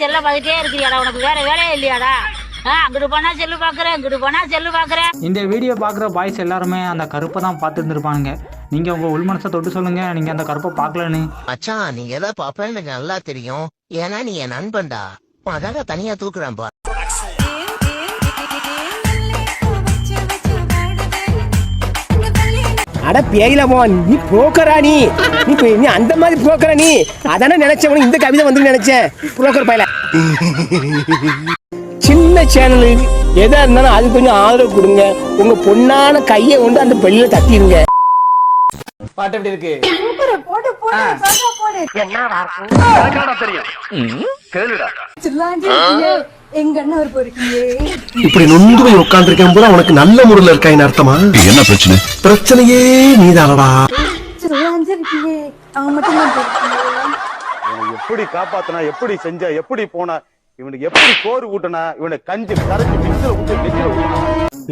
செல்ல பார்த்துட்டே இருக்கிறியாடா உனக்கு வேற வேலையே இல்லையாடா? அங்கிட்டு போனா செல்லு பாக்குறேன் இங்கிட்டு போனா செல்லு பாக்குறேன் இந்த வீடியோ பார்க்குற பாய்ஸ் எல்லாருமே அந்த கருப்பை தான் பார்த்து இருந்திருப்பானுங்க நீங்கள் உங்கள் உள் மனசை தொட்டு சொல்லுங்கள் நீங்கள் அந்த கருப்பை பார்க்கலன்னு. மச்சான் நீ எதை பாப்பேன்னு எனக்கு நல்லா தெரியும். ஏன்னா நீ என் நண்பன்டா. அதாக தனியா தூக்குறேன் அட பேயிலமோ நீ புரோக்கரா நீ? நீ நீ அந்த மாதிரி புரோக்கரா நீ? அதானே நினைச்சவனு இந்த கவிதை வந்து நினைச்சேன். புரோக்கர் பையல. சின்ன சேனலு எதா இருந்தாலும் அது கொஞ்சம் ஆதரவு கொடுங்க. உங்க பொண்ணான கையை கொண்டு அந்த பெல்லில தட்டிடுங்க. பாட்டு எப்படி இருக்கு? எங்க அண்ணன் ஒரு பொறுக்கியே இப்படி நொந்து போய் உட்காந்துருக்கேன் பூரா உனக்கு நல்ல முறையில் இருக்காயின்னு அர்த்தமா? என்ன பிரச்சனை? பிரச்சனையே நீதானடா. மட்டும் தான் இவனை எப்படி காப்பாத்தினா எப்படி செஞ்ச எப்படி போன இவனுக்கு எப்படி சோறு ஊட்டினா இவனை கஞ்சி கரைச்சி மிக்சில ஊட்டி நெச்சில ஊட்டினா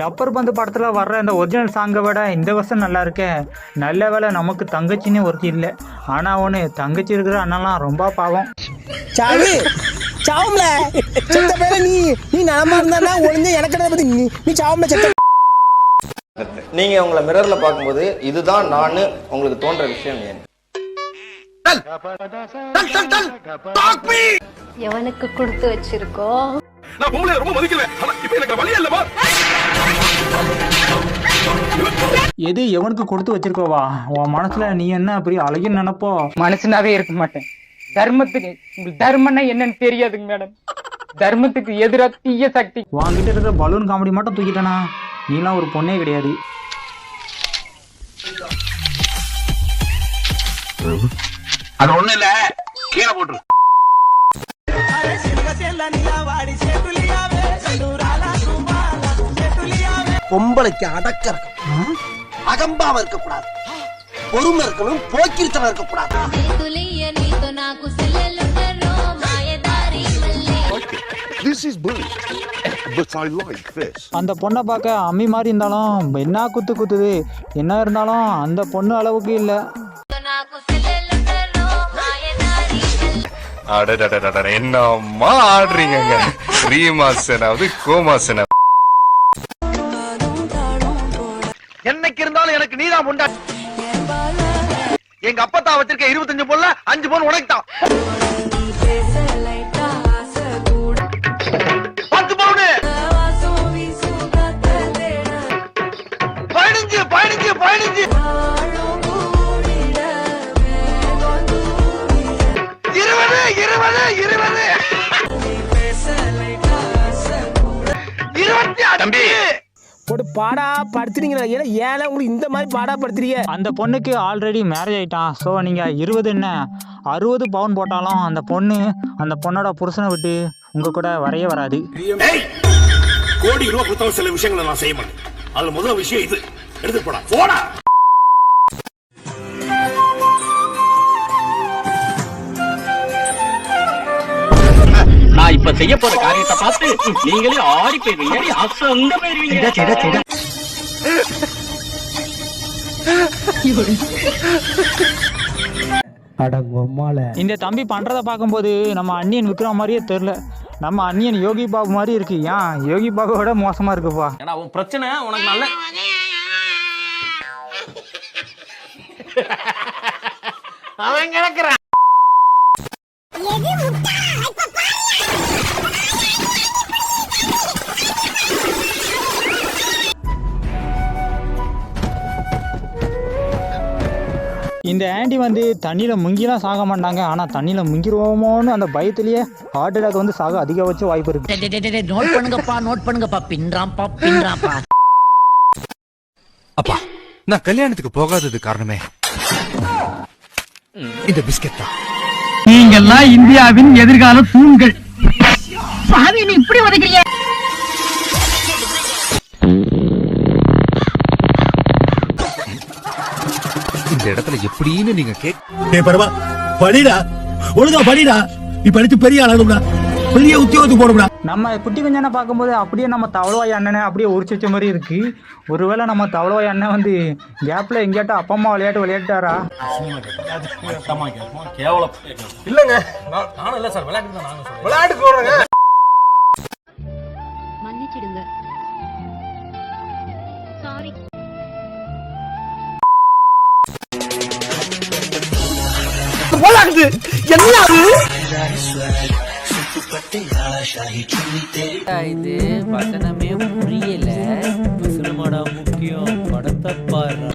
லப்பர் பந்து படத்தில் வர்ற இந்த ஒரிஜினல் சாங்கை விட இந்த வருஷம் நல்லா இருக்கே. நல்ல வேலை நமக்கு தங்கச்சின்னு ஒருத்தி இல்லை. ஆனால் ஒன்று தங்கச்சி இருக்கிற அண்ணன்லாம் ரொம்ப பாவம். சாவு சாவும்ல. செத்த பேர நீ நீ நலமா இருந்தா ஒளிஞ்ச எனக்கு பத்தி நீ நீ சாவும்ல செத்த நீங்க உங்களை மிரர்ல பார்க்கும்போது இதுதான் நான் உங்களுக்கு தோன்ற விஷயம் ஏன்? எவனுக்கு கொடுத்து வச்சிருக்கோம் நான் பொம்பளை ரொம்ப மதிக்கல ஆனா இப்ப எனக்கு வழி இல்லமா எது எவனுக்கு கொடுத்து வச்சிருக்கோவா? உன் மனசுல நீ என்ன பெரிய அழகின்னு நினைப்போ? மனுஷனாவே இருக்க மாட்டேன். தர்மத்துக்கு உங்களுக்கு தர்மம்னா என்னன்னு தெரியாதுங்க மேடம் தர்மத்துக்கு எதிரா தீய சக்தி. வாங்கிட்ட இருக்கிற பலூன் காமெடி மட்டும் தூக்கிட்டனா? நீலாம் ஒரு பொண்ணே கிடையாது. அது ஒண்ணு இல்ல. கீழே போட்டுரு. பொம்பளைக்கு அடக்க இருக்கணும் அகம்பாவ இருக்கக்கூடாது. பொறுமை இருக்கணும் போக்கிருத்தனம் இருக்கக்கூடாது. This is bullying. But I like this. அந்த பொண்ணை பார்க்க அம்மி மாதிரி இருந்தாலும் என்ன குத்து குத்துது என்ன இருந்தாலும் அந்த பொண்ணு அளவுக்கு இல்லை என்னம்மா ஆடுறீங்க ரீமாசனாவது கோமாசனா என்னைக்கு இருந்தாலும் எனக்கு நீதான் முண்டா எங்க அப்பத்தா வச்சிருக்க இருபத்தஞ்சு பொருள் அஞ்சு பவுன் உனக்கு தான் இருபது இருபது இருபது. இருபத்தி தம்பி. ஒரு பாடா படுத்துறீங்களா ஏன்னா ஏன்னா உங்களுக்கு இந்த மாதிரி பாடா படுத்துறீங்க. அந்த பொண்ணுக்கு ஆல்ரெடி மேரேஜ் ஆயிட்டான். ஸோ நீங்கள் இருபது என்ன? அறுபது பவுன் போட்டாலும் அந்த பொண்ணு அந்த பொண்ணோட புருஷனை விட்டு உங்கள் கூட வரைய வராது. கோடி ரூபா கொடுத்தாலும் சில விஷயங்களை நான் செய்ய மாட்டேன். அதுல முதல் விஷயம் இது. எடுத்து போடா. போடா நான் இப்ப செய்ய போற காரியத்தை பார்த்து நீங்களே ஆடி போயிருவீங்க. இந்த தம்பி பண்ணுறத பார்க்கும்போது நம்ம அண்ணியன் விக்ரம் மாதிரியே தெரில நம்ம அண்ணியன் யோகி பாபு மாதிரி இருக்கு. ஏன்? யோகி பாபுவோட மோசமாக இருக்குப்பா. ஏன்னா உன் பிரச்சனை உனக்கு நல்ல அவன் கிடக்குறான். இந்த ஆண்டி வந்து தண்ணியில் முங்கிலாம் சாக மாட்டாங்க. ஆனால் தண்ணியில் முங்கிடுவோமோன்னு அந்த பயத்திலேயே ஹார்ட் அட்டாக் வந்து சாக அதிகபட்ச வாய்ப்பு இருக்கு. நோட் பண்ணுங்கப்பா நோட் பண்ணுங்கப்பா. பின்றாம்பா பின்றாம்பா அப்பா நான் கல்யாணத்துக்கு போகாதது காரணமே. இந்த பிஸ்கெட் தான் நீங்கெல்லாம் இந்தியாவின் எதிர்கால தூண்கள். சாமி இப்படி உதைக்கிறீங்க? இந்த இடத்துல எப்படின்னு நீங்க கேக் ஏய் பரவா படிடா. ஒழுங்கா படிடா. நீ படிச்சு பெரிய பெரிய உத்தியோகத்துக்கு போகணும்டா நம்ம குட்டி குஞ்சனை பார்க்கும்போது அப்படியே நம்ம தவளவாய் அண்ணனை அப்படியே உரிச்சு வச்ச மாதிரி இருக்கு. ஒருவேளை நம்ம தவளவாய் அண்ணன் வந்து கேப்ல எங்கேயாட்டும் அப்பா அம்மா விளையாட்டு விளையாட்டாரா? மன்னிச்சிடுங்க. சாரி இது வசனமே புரியல. சினிமாடா முக்கியம். படத்தை பாரு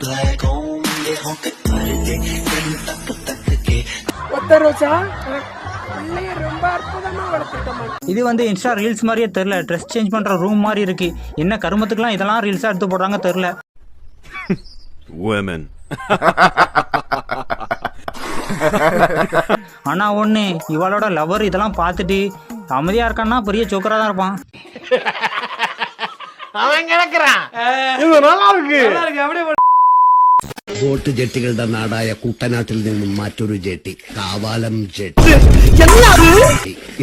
இது வந்து இன்ஸ்டா ரீல்ஸ் மாதிரியே தெரில ட்ரெஸ் சேஞ்ச் பண்ற ரூம் மாதிரி இருக்கு. என்ன கருமத்துக்குலாம் இதெல்லாம் ரீல்ஸா எடுத்து போடுறாங்க தெரில women. ஆனா ஒண்ணு இவளோட லவர் இதெல்லாம் பார்த்துட்டு அமைதியா இருக்கான்னா பெரிய சோக்கரா தான் இருப்பான் ബോട്ട് ജെട്ടികളുടെ നാടായ കുട്ടനാട്ടിൽ നിന്നും മറ്റൊരു ജെട്ടി കാവാലം ജെട്ടി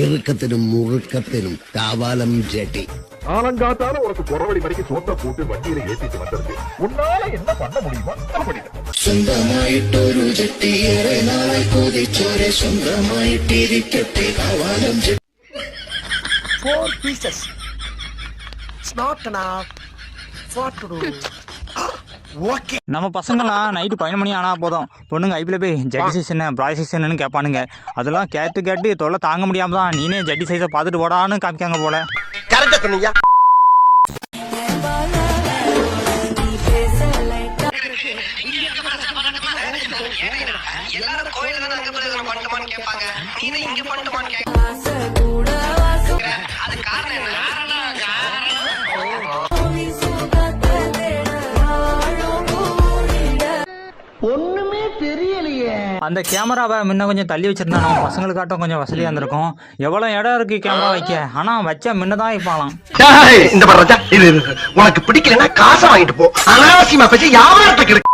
ഇറുക്കത്തിനും മുറുക്കത്തിനും കാവാലം ജെട്ടി ஆலங்காத்தால உனக்கு குறவடி வரைக்கும் சோத்த போட்டு வண்டியில ஏத்திட்டு வந்திருக்கு உன்னால என்ன பண்ண முடியுமோ அதை பண்ணிடு സ്വന്തമായിട്ടൊരു ജെട്ടി ഏറെ നാളെ കൊതിച്ചോരെ സ്വന്തമായിട്ടിരിക്കട്ടെ Kavalam jetty Four pieces smart okay நம்ம பசங்களாம் நைட்டு பதினொரு மணி ஆனால் போதும். பொண்ணுங்க ஐபியில் போய் ஜட்டி சைஸ் என்ன ப்ராய் சைஸ் என்னன்னு கேட்பானுங்க. அதெல்லாம் கேட்டு கேட்டு தொல்லை தாங்க முடியாம தான் நீனே ஜட்டி சைஸை பார்த்துட்டு போடான்னு காமிக்காங்க போல. கரெக்டா சொன்னீங்க. அந்த கேமராவை முன்ன கொஞ்சம் தள்ளி வச்சிருந்தா நம்ம பசங்களுக்காட்டும் கொஞ்சம் வசதியாக இருந்திருக்கும். எவ்வளோ இடம் இருக்கு கேமரா வைக்க? ஆனால் வச்சா முன்ன தான் வைப்பாலாம் இந்த. உனக்கு பிடிக்கலன்னா காசை வாங்கிட்டு போ. அனாவசியமா பேசி வியாபாரத்துக்கு இருக்கு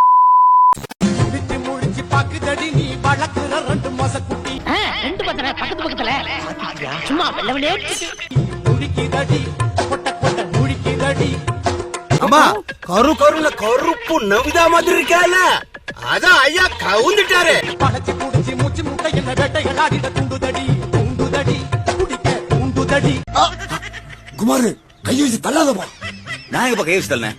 ரெண்டு பத்திர பக்கத்து பக்கத்துல. சும்மா வெள்ள விளையாட்டு அம்மா கரு கருல கருப்பு நவிதா மாதிரி இருக்கால அதான் ஐயா கவுந்துட்டாரு. குமாரு கையை வச்சு தள்ளாதப்பா நான் எங்க கையை வச்சு தள்ளேன்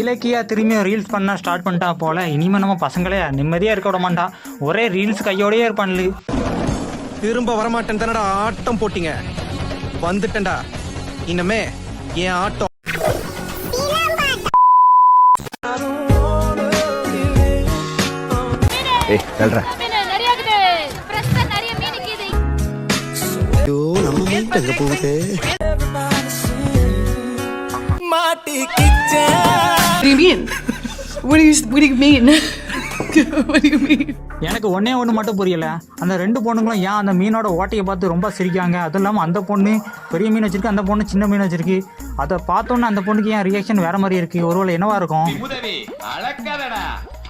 இலக்கியா திரும்பியும் ரீல்ஸ் பண்ண ஸ்டார்ட் பண்ணிட்டா போல. இனிமே நம்ம பசங்களே நிம்மதியாக இருக்க விட மாட்டா. ஒரே ரீல்ஸ் கையோடயே இருப்பான்லு. திரும்ப வரமாட்டேன் தானடா ஆட்டம் போட்டீங்க. வந்துட்டேன்டா. இனிமே என் ஆட்டம் ஏய் எனக்கு ஒன்னே ஒன்று மட்டும் புரியல. அந்த ரெண்டு பொண்ணுங்களும் ஏன் அந்த மீனோட ஓட்டையை பார்த்து ரொம்ப சிரிக்காங்க அதுவும் இல்லாமல் அந்த பொண்ணு பெரிய மீன் வச்சிருக்கு அந்த பொண்ணு சின்ன மீன் வச்சிருக்கு. அதை பார்த்தோன்னே அந்த பொண்ணுக்கு ஏன் ரியாக்ஷன் வேற மாதிரி இருக்கு? ஒருவேளை என்னவா இருக்கும்?